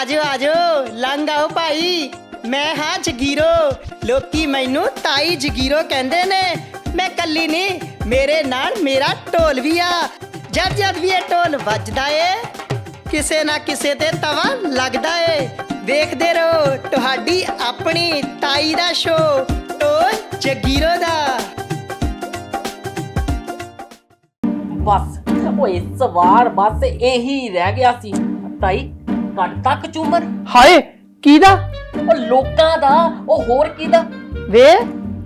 ਆਜੋ ਆਜੋ, ਲੰਘ ਆਓ ਭਾਈ। ਮੈਂ ਹਾਂ ਜਗੀਰੋ। ਲੋਕੀ ਮੈਨੂੰ ਤਾਈ ਜਗੀਰੋ ਕਹਿੰਦੇ ਨੇ। ਮੈਂ ਕੱਲੀ ਨਹੀਂ ਮੇਰੇ ਨਾਲ ਮੇਰਾ ਢੋਲ ਵੀ ਆ। ਜਦ ਜਦ ਵੀ ਇਹ ਢੋਲ ਵੱਜਦਾ ਏ, ਕਿਸੇ ਨਾ ਕਿਸੇ ਤੇ ਤਵਾ ਲੱਗਦਾ ਏ। ਦੇਖਦੇ ਰਹੋ, ਤੁਹਾਡੀ ਆਪਣੀ ਤਾਈ ਦਾ ਸ਼ੋ ਢੋਲ ਜਗੀਰੋ ਦਾ। ਬਸ, ਓਏ ਸਵਾਰ ਬਸ, ਇਹੀ ਰਹਿ ਗਿਆ ਸੀ। ਤਾਈ ਕੱਟ ਤੱਕ ਚੁੰਮਰ? ਹਾਏ ਕਿਹਦਾ ਉਹ ਲੋਕਾਂ ਦਾ ਉਹ ਹੋਰ ਕਿਹਦਾ ਵੇ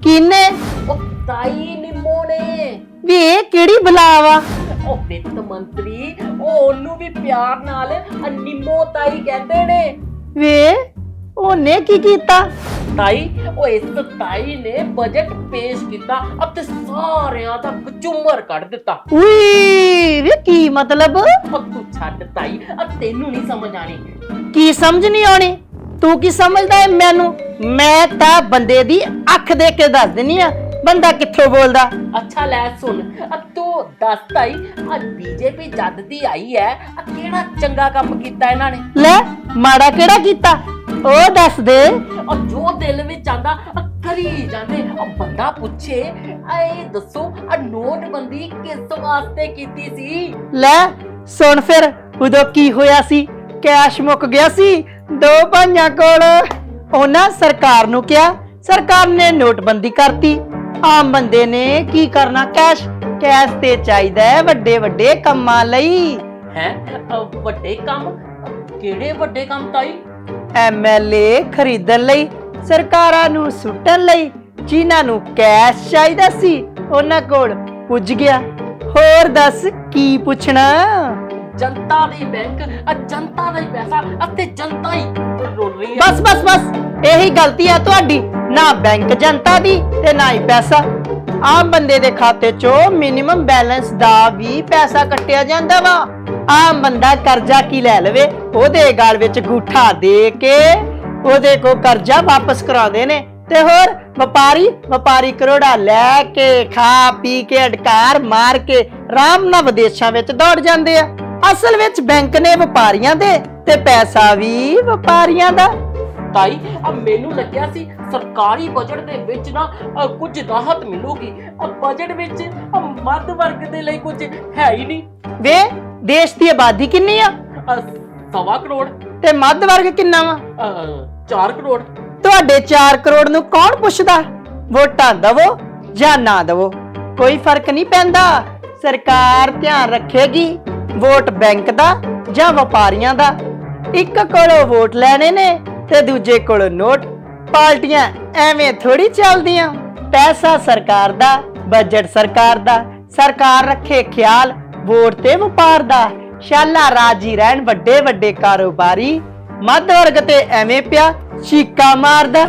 ਕਿਨੇ? ਉਹ ਤਾਈ ਨਿੰਮੋ ਨੇ। ਵੀ ਇਹ ਕਿਹੜੀ ਬਲਾਵਾ? ਉਹ ਵਿੱਤ ਮੰਤਰੀ ਉਹ ਉਹਨੂੰ ਵੀ ਪਿਆਰ ਨਾਲ ਨਿੰਮੋ ਤਾਈ ਕਹਿੰਦੇ ਨੇ। ਵੇ ਉਹਨੇ ਕੀ ਕੀਤਾ? ਤਾਈ ਉਹ ਇਸ ਤਾਈ ਨੇ ਬਜਟ ਪੇਸ਼ ਕੀਤਾ ਅਤੇ ਸਾਰਿਆਂ ਦਾ ਕਚੁੰਮਰ ਕੱਢ ਦਿੱਤਾ। ਉਈ ਵੇ ਕੀ ਮਤਲਬ? ਉਹ ਤੂੰ ਛੱਡ ਤਾਈ ਆ ਤੈਨੂੰ ਨਹੀਂ ਸਮਝ ਆਣੀ ਕੀ ਸਮਝ ਨਹੀਂ ਆਉਣੀ? ਤੂੰ ਕੀ ਸਮਝਦਾ ਹੈ ਮੈਨੂੰ? ਮੈਂ ਤਾਂ ਬੰਦੇ ਦੀ ਅੱਖ ਦੇਖ ਕੇ ਦੱਸ ਦਿੰਨੀ ਆ ਬੰਦਾ ਕਿੱਥੋਂ ਬੋਲਦਾ? ਅੱਛਾ ਲੈ ਸੁਣ। ਆ ਤੂੰ ਦੱਸ ਤਾਈ ਆ ਬੀਜੇਪੀ ਜਦ ਦੀ ਆਈ ਹੈ ਆ ਕਿਹੜਾ ਚੰਗਾ ਕੰਮ ਕੀਤਾ ਇਹਨਾਂ ਨੇ? ਲੈ ਮਾੜਾ ਕਿਹੜਾ ਕੀਤਾ? ਉਹ ਦੱਸ ਦੇ। ਆ ਜੋ ਦਿਲ ਵਿੱਚ ਆਂਦਾ ਕਰੀ ਜਾਂਦੇ। ਆ ਬੰਦਾ ਪੁੱਛੇ ਇਹ ਦੱਸੋ ਆ ਨੋਟਬੰਦੀ ਕਿਸ ਵਾਸਤੇ ਕੀਤੀ ਸੀ? ਲੈ ਸੁਣ ਫਿਰ ਉਦੋਂ ਕੀ ਹੋਇਆ ਸੀ? ਕੈਸ਼ ਮੁੱਕ ਗਿਆ ਸੀ ਦੋ ਭਾਈਆਂ ਕੋਲ। ਉਹਨਾਂ ਸਰਕਾਰ ਨੂੰ ਕਿਹਾ ਸਰਕਾਰ ਨੇ ਨੋਟਬੰਦੀ ਕਰਤੀ। ਆਮ ਬੰਦੇ ਨੇ ਕੀ ਕਰਨਾ ਕੈਸ਼? ਕੈਸ਼ ਤੇ ਚਾਹੀਦਾ ਹੈ ਵੱਡੇ ਵੱਡੇ ਕੰਮਾਂ ਲਈ। ਹੈ? ਵੱਡੇ ਕੰਮ? ਕਿਹੜੇ ਵੱਡੇ ਕੰਮ ਤਾਈ? ਐਮਐਲਏ ਖਰੀਦਣ ਲਈ ਸਰਕਾਰਾਂ ਨੂੰ ਸੁੱਟਣ ਲਈ ਜਿਨ੍ਹਾਂ ਨੂੰ ਕੈਸ਼ ਚਾਹੀਦਾ ਸੀ ਉਹਨਾਂ ਕੋਲ ਪੁੱਜ ਗਿਆ। ਹੋਰ ਦੱਸ ਕੀ ਪੁੱਛਣਾ? ਜਨਤਾ ਦੇ ਬੈਂਕ ਆ ਜਨਤਾ ਦਾ ਹੀ ਪੈਸਾ ਅਤੇ ਜਨਤਾ ਹੀ ਰੋਲ ਰਹੀ ਹੈ। ਬਸ ਬਸ ਬਸ ਇਹੀ ਗਲਤੀ ਆ ਤੁਹਾਡੀ। ਨਾ ਬੈਂਕ ਜਨਤਾ ਦੀ ਤੇ ਨਾ ਹੀ ਪੈਸਾ। ਆਮ ਬੰਦੇ ਦੇ ਖਾਤੇ ਚੋਂ ਮਿਨੀਮਮ ਬੈਲੈਂਸ ਦਾ ਵੀ ਪੈਸਾ ਕੱਟਿਆ ਜਾਂਦਾ ਵਾ। ਆਮ ਬੰਦਾ ਕਰਜ਼ਾ ਕੀ ਲੈ ਲਵੇ, ਉਹਦੇ ਗਾਲ ਵਿੱਚ ਗੂਠਾ ਦੇ ਕੇ ਉਹਦੇ ਕੋ ਕਰਜ਼ਾ ਵਾਪਸ ਕਰਾਉਂਦੇ ਨੇ। ਤੇ ਹੋਰ ਵਪਾਰੀ ਵਪਾਰੀ ਕਰੋੜਾ ਲੈ ਕੇ, ਖਾ ਪੀ ਕੇ, ਅਡਕਾਰ ਮਾਰ ਕੇ ਆਰਾਮ ਨਾਲ ਵਿਦੇਸ਼ਾਂ ਵਿੱਚ ਦੌੜ ਜਾਂਦੇ ਆ। ਅਸਲ ਵਿੱਚ ਬੈਂਕ ਨੇ ਵਪਾਰੀਆਂ ਦੇ ਤੇ ਪੈਸਾ ਵੀ ਵਪਾਰੀਆਂ ਦਾ। ਤਾਈ ਆ ਮੈਨੂੰ ਲੱਗਿਆ ਸੀ ਸਰਕਾਰੀ ਬਜਟ ਦੇ ਵਿੱਚ ਨਾ ਅ, ਕੁਝ ਰਾਹਤ ਮਿਲੂਗੀ। ਆ ਬਜਟ ਵਿੱਚ ਆ ਮੱਧ ਵਰਗ ਦੇ ਲਈ ਕੁਝ ਹੈ ਹੀ ਨਹੀਂ। ਵੇ ਦੇਸ਼ ਦੀ ਆਬਾਦੀ ਕਿੰਨੀ ਆ? ਅ, ਸਵਾ ਕਰੋੜ। ਤੇ ਮੱਧ ਵਰਗ ਕਿੰਨਾ ਵਾ? 4 ਕਰੋੜ। ਤੁਹਾਡੇ 4 ਕਰੋੜ ਨੂੰ ਕੌਣ ਪੁੱਛਦਾ? ਵੋਟਾਂ ਦਵੋ ਜਾਂ ਨਾ ਦਵੋ? ਕੋਈ ਫ਼ਰਕ ਨਹੀਂ ਪੈਂਦਾ। ਸਰਕਾਰ ਧਿਆਨ ਰੱਖੇਗੀ ਵੋਟ ਬੈਂਕ ਦਾ ਜਾਂ ਵਪਾਰੀਆਂ ਦਾ। ਇੱਕ ਕੋਲੋਂ ਵੋਟ ਲੈਣੇ ਨੇ ਤੇ ਦੂਜੇ ਕੋਲੋਂ ਨੋਟ ਪਾਰਟੀਆਂ ਐਵੇਂ ਥੋੜੀ ਚੱਲਦੀਆਂ। ਪੈਸਾ ਸਰਕਾਰ ਦਾ ਬਜਟ ਸਰਕਾਰ ਦਾ, ਸਰਕਾਰ ਰੱਖੇ ਖਿਆਲ, ਵੋਟ ਤੇ ਵਪਾਰ ਦਾ। ਸ਼ਾਲਾ ਰਾਜੀ ਰਹਿਣ ਵੱਡੇ ਵੱਡੇ ਕਾਰੋਬਾਰੀ, ਮੱਧ ਵਰਗ ਤੇ ਐਵੇਂ ਪਿਆ, ਚੀਕਾ ਮਾਰਦਾ।